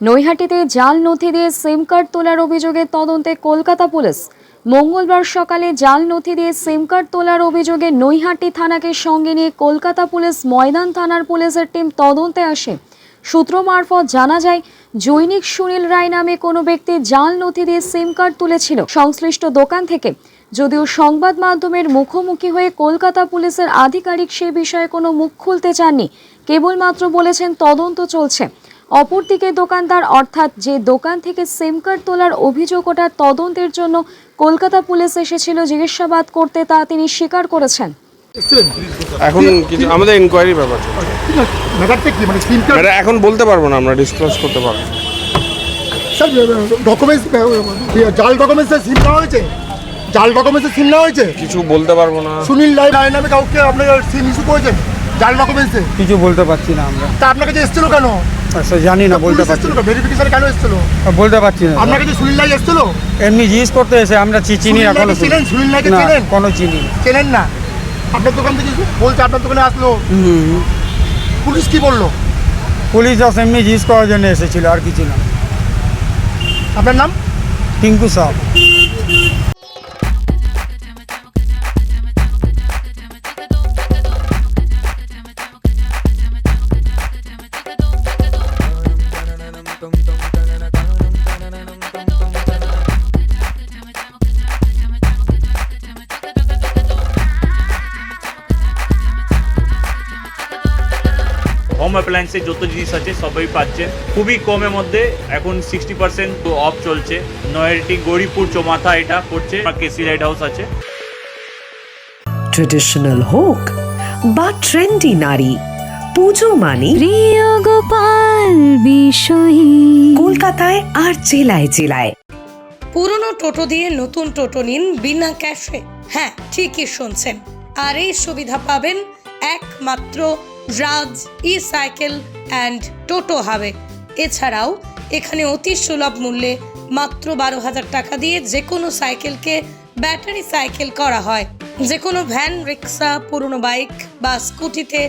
নৈহাটিতে জাল নথি দিয়ে সিম কার্ড তোলার অভিযোগে তদন্তে কলকাতা পুলিশ। মঙ্গলবার সকালে জাল নথি দিয়ে সিম কার্ড তোলার অভিযোগে নৈহাটি থানাকে সঙ্গে নিয়ে কলকাতা পুলিশ, ময়দান থানার পুলিশের টিম তদন্তে আসে। সূত্র মারফত জানা যায়, জৈনিক সুনীল রায় নামে কোনো ব্যক্তি জাল নথি দিয়ে সিম কার্ড তুলেছিল। সংশ্লিষ্ট দোকান থেকে যদিও সংবাদ মাধ্যমের মুখোমুখি হয়ে কলকাতা পুলিশের আধিকারিক সে বিষয়ে কোনো মুখ খুলতে চাননি, কেবলমাত্র বলেছেন তদন্ত চলছে। অপরদিকে দোকানদার অর্থাৎ যে দোকান থেকে সিম কার্ড তোলার অভিযোগ ওঠার তদন্তের জন্য কলকাতা পুলিশ এসেছিল জিজ্ঞাসাবাদ করতে তা তিনি স্বীকার করেছেন। এখন কিছু আমাদের ইনকোয়ারি ব্যাপার মানে সিম কার্ড এটা এখন বলতে পারব না আমরা ডিসক্লোজ করতে পারব। স্যার ডকুমেন্টস জাল ডকুমেন্টসে সিম নেওয়া হয়েছে? জাল ডকুমেন্টসে সিম নেওয়া হয়েছে? কিছু বলতে পারব না। সুনীল রায় রায় নামে কাউকে আপনি সিম ইস্যু করেছেন? জাল ডকুমেন্টসে কিছু বলতে পারছি না আমরা। তা আপনার কাছে এসেছিল কেন? আচ্ছা জানি না বলতে পারছি ভেরিফিকেশন কেন? এসেছিল? বলতে পারছি না। আপনার কাছে সুনীল রায় এসেছিল? এমনি জিজ্ঞেস করতে এসে আমরা চিনি না কোনো চেনেন? সুনীল রায়কে না চেনেন? কোনো চিনি চেনেন না? আপনার দোকান থেকে বলছে আপনার দোকানে আসলো। পুলিশ কি বলল? পুলিশ জাস্ট এমনি জিজ্ঞেস করার জন্য এসেছিল আর কিছু না। আপনার নাম? টিঙ্কু সাহ। হোম অ্যাপ্লায়েন্সের যত জিনিস আছে, সবই পাচ্ছেন খুবই কমের মধ্যে এখন সিক্সটি পার্সেন্ট অফ চলছে। নয়ারটি গৌরীপুর চৌমাথা এটা পড়ছে কেসি লাইট হাউস আছে। ট্রেডিশনাল হোক, বা ট্রেন্ডি নারী পুজো মানে প্রিয় গোপাল বিষয়ী। কলকাতায় আর জেলায় জেলায়। পুরনো টোটো দিয়ে নতুন টোটো নিন বিনা ক্যাশে। হ্যাঁ ঠিকই শুনছেন। আর এই সুবিধা পাবেন একমাত্র রাজ ই সাইকেল অ্যান্ড টোটো হাবে। এছাড়াও এখানে অতি সুলভ মূল্যে মাত্র বারো হাজার টাকা দিয়ে যে কোনো সাইকেলকে ব্যাটারি সাইকেল করা হয়। যে কোনো ভ্যান রিক্সা পুরনো বাইক বা স্কুটিতে